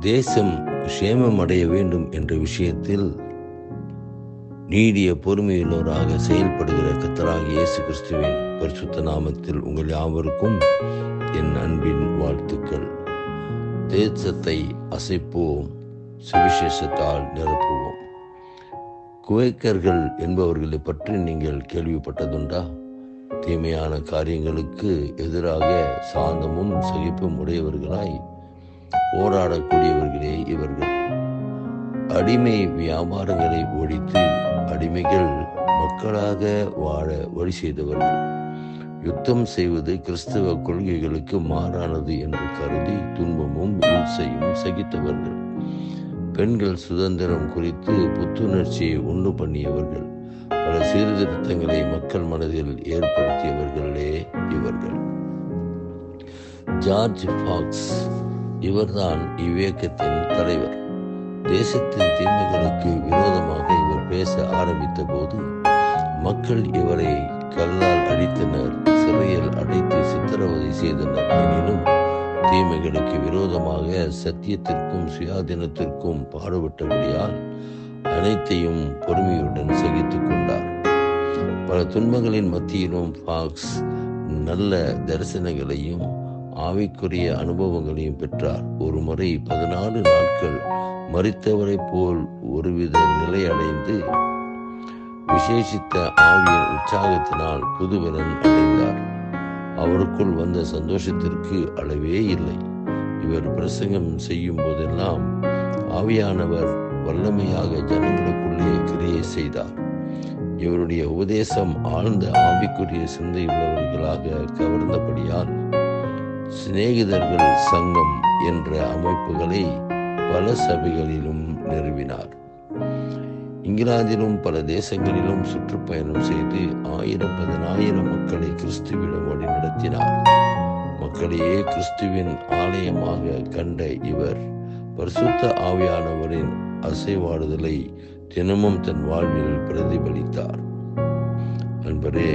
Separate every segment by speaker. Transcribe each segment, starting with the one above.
Speaker 1: தேசம் சேமம் அடைய வேண்டும் என்ற விஷயத்தில் நீடிய பொறுமையுள்ளவராக செயல்படுகிற கத்தராக இயேசு கிறிஸ்துவின் பரிசுத்த நாமத்தில் உங்கள் யாவருக்கும் என் அன்பின் வாழ்த்துக்கள். தேசத்தை அசைப்போம் சுவிசேஷத்தால் நிரப்புவோம். குவைக்கர்கள் என்பவர்களை பற்றி நீங்கள் கேள்விப்பட்டதுண்டா? தீமையான காரியங்களுக்கு எதிராக சாந்தமும் சகிப்பும் உடையவர்களாய் போராடக்கூடியவர்களே இவர்கள். அடிமை வியாபாரங்களை ஒழித்து அடிமைகள் மக்களாக வாழ வழி செய்தவர்கள். யுத்தம் செய்வது கிறிஸ்தவ கொள்கைகளுக்கு மாறானது என்று கருதி துன்பமும் இம்சையும் சகித்தவர்கள். பெண்கள் சுதந்திரம் குறித்து புத்துணர்ச்சியை உண்டு பண்ணியவர்கள். பல சீர்திருத்தங்களை மக்கள் மனதில் ஏற்படுத்தியவர்களே இவர்கள். ஜார்ஜ் ஃபாக்ஸ் இவர்தான் இவ்வியக்கத்தின் தலைவர். தேசத்தின் தீமைகளுக்கு விரோதமாக இவர் பேச ஆரம்பித்த போது மக்கள் இவரை கல்லால் அடித்தனர் சிறையில் அடைத்து சித்திரவதை செய்தனர். எனினும் தீமைகளுக்கு விரோதமாக சத்தியத்திற்கும் சுயாதீனத்திற்கும் பாடுபட்டபடியால் அனைத்தையும் பொறுமையுடன் சகித்துக் கொண்டார். பல துன்பங்களின் மத்தியிலும் ஃபாக்ஸ் நல்ல தரிசனங்களையும் ஆவிக்குரிய அனுபவங்களையும் பெற்றார். ஒரு முறை பதினாலு நாட்கள் மறித்தவரை போல் ஒருவித நிலை அடைந்து விசேஷித்த ஆவியின் உற்சாகத்தினால் புதுவரன் அடைந்தார். அவருக்குள் வந்த சந்தோஷத்திற்கு அளவே இல்லை. இவர் பிரசங்கம் செய்யும் போதெல்லாம் ஆவியானவர் வல்லமையாக ஜனங்களுக்குள்ளே கிரியை செய்தார். இவருடைய உபதேசம் ஆழ்ந்த ஆவிக்குரிய சிந்தை உள்ளவர்களாக கவர்ந்தபடியால் சிநேகிதர்கள் சங்கம் என்ற அமைப்புகளை பல சபைகளிலும் நிறுவினார். இங்கிலாந்திலும் பல தேசங்களிலும் சுற்றுப்பயணம் செய்து ஆயிரம் பதினாயிரம் மக்களை கிறிஸ்துவிடம் வழிநடத்தினார். மக்களையே கிறிஸ்துவின் ஆலயமாக கண்ட இவர் பரிசுத்த ஆவியானவரின் அசைவாடுதலை தினமும் தன் வாழ்வில் பிரதிபலித்தார். அன்பரே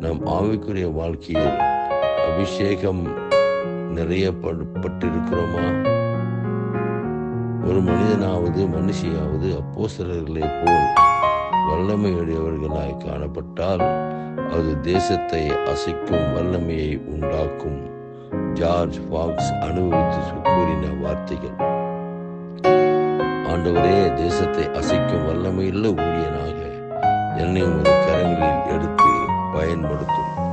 Speaker 1: நம் ஆவிக்குரிய வாழ்க்கையில் அபிஷேகம் நிறையப்பட்டிருக்கிறோமா? ஒரு மனிதனாவது மனுஷியாவது அப்போசலர்களை போல் வல்லமையுடையவர்களாய் காணப்பட்டால் அது தேசத்தை அசைக்கும் வல்லமையை உண்டாக்கும். ஜார்ஜ் ஃபாக்ஸ் அனுபவித்து கூறின வார்த்தைகள். ஆண்டவரே தேசத்தை அசைக்கும் வல்லமையுள்ள ஊழியனாக என்னை உமது கரங்களில் எடுத்து பயன்படுத்தும்.